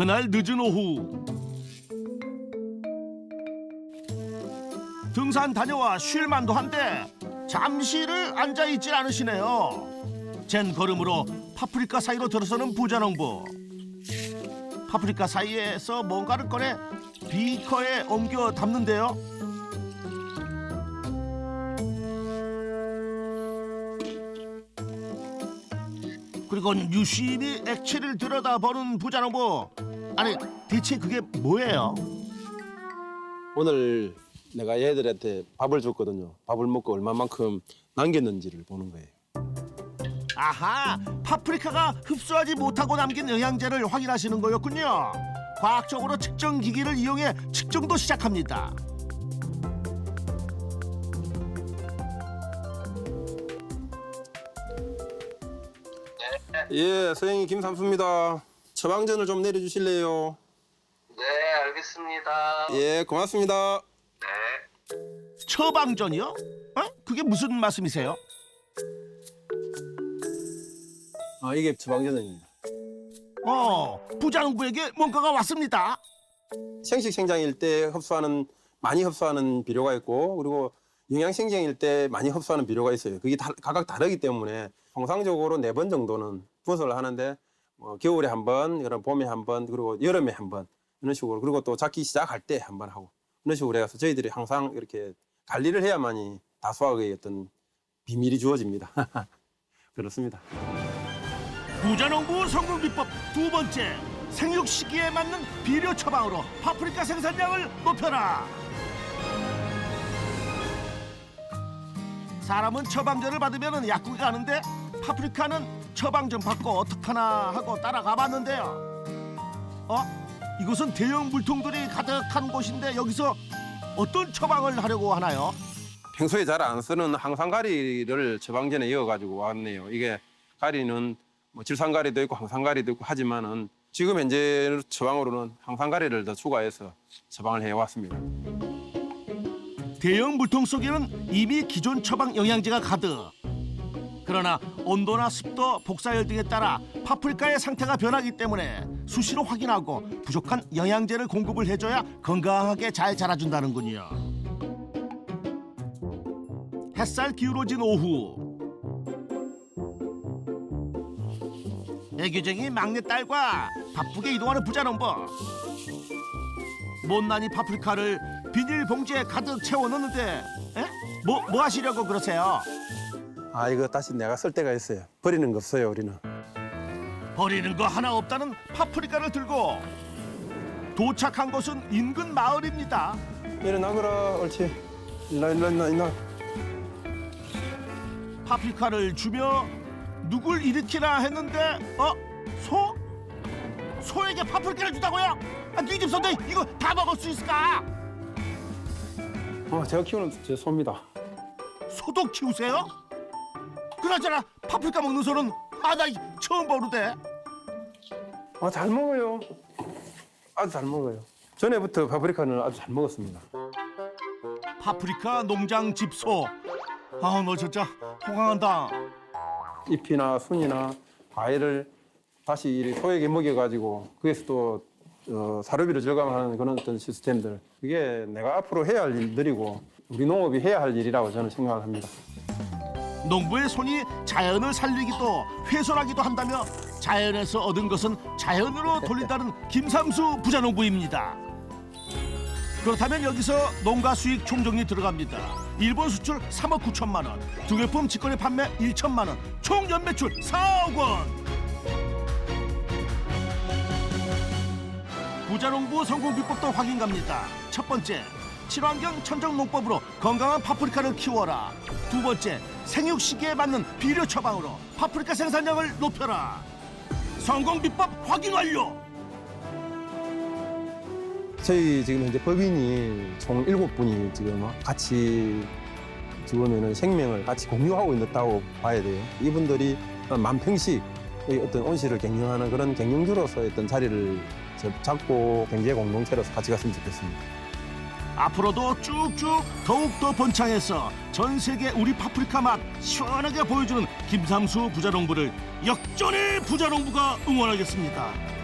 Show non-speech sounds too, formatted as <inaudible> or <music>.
그날 늦은 오후 등산 다녀와 쉴 만도 한데 잠시를 앉아 있질 않으시네요. 젠 걸음으로 파프리카 사이로 들어서는 부자농부. 파프리카 사이에서 뭔가를 꺼내 비커에 옮겨 담는데요. 그리고 유심히 액체를 들여다보는 부자농부. 아니 대체 그게 뭐예요? 오늘 내가 얘들한테 밥을 줬거든요. 밥을 먹고 얼마만큼 남겼는지를 보는 거예요. 아하, 파프리카가 흡수하지 못하고 남긴 영양제를 확인하시는 거였군요. 과학적으로 측정 기기를 이용해 측정도 시작합니다. 예, 서영이 김삼수입니다. 처방전을 좀 내려주실래요? 네, 알겠습니다. 예, 고맙습니다. 네. 처방전이요? 어? 그게 무슨 말씀이세요? 아, 이게 처방전입니다. 어, 부장부에게 뭔가가 왔습니다. 생식 생장일 때 흡수하는 많이 흡수하는 비료가 있고 그리고 영양 생장일 때 많이 흡수하는 비료가 있어요. 그게 다, 각각 다르기 때문에 통상적으로 네 번 정도는 분석을 하는데 뭐 겨울에 한 번, 그럼 봄에 한 번, 그리고 여름에 한 번 이런 식으로 그리고 또 잡기 시작할 때 한 번 하고 이런 식으로 해서 저희들이 항상 이렇게 관리를 해야만이 다수학의 어떤 비밀이 주어집니다. <laughs> 그렇습니다. 부자농부 성공 비법 두 번째 생육 시기에 맞는 비료 처방으로 파프리카 생산량을 높여라. 사람은 처방전을 받으면 약국에 가는데 파프리카는 처방전 받고 어떡하나 하고 따라가 봤는데요. 어? 이곳은 대형 물통들이 가득한 곳인데 여기서 어떤 처방을 하려고 하나요? 평소에 잘 안 쓰는 항상가리를 처방전에 이어가지고 왔네요. 이게 가리는 뭐 질산가리도 있고 항상가리도 있고 하지만은 지금 현재 처방으로는 항상가리를 더 추가해서 처방을 해왔습니다. 대형 물통 속에는 이미 기존 처방 영양제가 가득. 그러나 온도나 습도, 복사열 등에 따라 파프리카의 상태가 변하기 때문에 수시로 확인하고 부족한 영양제를 공급을 해줘야 건강하게 잘 자라준다는군요. 햇살 기울어진 오후. 애교쟁이 막내딸과 바쁘게 이동하는 부자농부. 못난이 파프리카를 비닐봉지에 가득 채워 넣는데 에? 뭐, 뭐 하시려고 그러세요? 아 이거 다시 내가 쓸 때가 있어요. 버리는 거 없어요 우리는. 버리는 거 하나 없다는 파프리카를 들고 도착한 곳은 인근 마을입니다. 일어나 그라 옳지. 일어나 일어나 일어나. 파프리카를 주며 누굴 일으키나 했는데 어? 소? 소에게 파프리카를 주다고요? 아, 네집 소인데 이거 다 먹을 수 있을까? 어 제가 키우는 제 소입니다. 소도 키우세요? 그나저나 파프리카 먹는 소는 아나 처음 보는데 아 잘 먹어요. 아주 잘 먹어요. 전에부터 파프리카는 아주 잘 먹었습니다. 파프리카 농장 집소 아 너 진짜 호강한다 잎이나 순이나 과일을 다시 이 소에게 먹여가지고 거기서 또 어, 사료비를 절감하는 그런 어떤 시스템들 그게 내가 앞으로 해야 할 일들이고 우리 농업이 해야 할 일이라고 저는 생각을 합니다. 농부의 손이 자연을 살리기도 훼손하기도 한다며 자연에서 얻은 것은 자연으로 돌린다는 김삼수 부자농부입니다. 그렇다면 여기서 농가 수익 총정리 들어갑니다. 일본 수출 3억 9천만 원, 두 개품 직거래 판매 1천만 원, 총 연매출 4억 원. 부자농부 성공 비법도 확인 갑니다. 첫 번째, 친환경 천정 농법으로 건강한 파프리카를 키워라. 두 번째, 생육 시기에 맞는 비료 처방으로 파프리카 생산량을 높여라. 성공 비법 확인 완료. 저희 지금 현재 법인이 총 일곱 분이 지금 같이 지금은 생명을 같이 공유하고 있다고 봐야 돼요. 이분들이 만평씩 의 어떤 온실을 경영하는 그런 경영주로서의 어떤 자리를 잡고 경제 공동체로서 같이 갔으면 좋겠습니다. 앞으로도 쭉쭉 더욱더 번창해서 전 세계 우리 파프리카 맛 시원하게 보여주는 김삼수 부자농부를 역전의 부자농부가 응원하겠습니다.